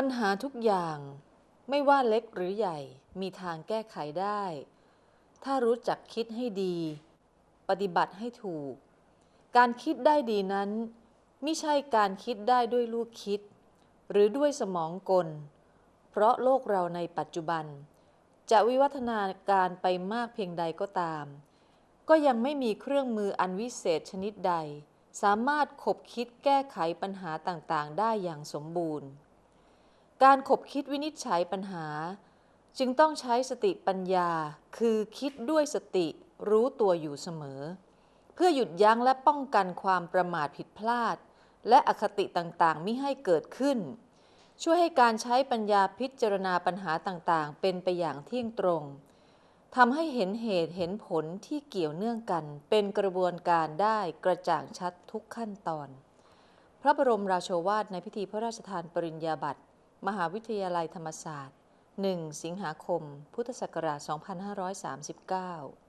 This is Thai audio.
ปัญหาทุกอย่างไม่ว่าเล็กหรือใหญ่มีทางแก้ไขได้ ถ้ารู้จักคิดให้ดี ปฏิบัติให้ถูก การคิดได้ดีนั้น ไม่ใช่การคิดได้ด้วยลูกคิด หรือด้วยสมองกล เพราะโลกเราในปัจจุบัน จะวิวัฒนาการไปมากเพียงใดก็ตาม ก็ยังไม่มีเครื่องมืออันวิเศษชนิดใด สามารถขบคิดแก้ไขปัญหาต่างๆ ได้อย่างสมบูรณ์ การขบคิดวินิจฉัยปัญหา จึงต้องใช้สติปัญญา คือคิดด้วยสติรู้ตัวอยู่เสมอ เพื่อหยุดยั้งและป้องกันความประมาทผิดพลาด และอคติต่างๆ มิให้เกิดขึ้น ช่วยให้การใช้ปัญญาพิจารณาปัญหาต่างๆ เป็นไปอย่างเที่ยงตรงทำให้เห็นเหตุเห็นผลที่เกี่ยวเนื่องกัน เป็นกระบวนการได้กระจ่างชัดทุกขั้นตอน พระบรมราโชวาทในพิธีพระราชทานปริญญาบัตร มหาวิทยาลัยธรรมศาสตร์ 1 สิงหาคม พุทธศักราช 2539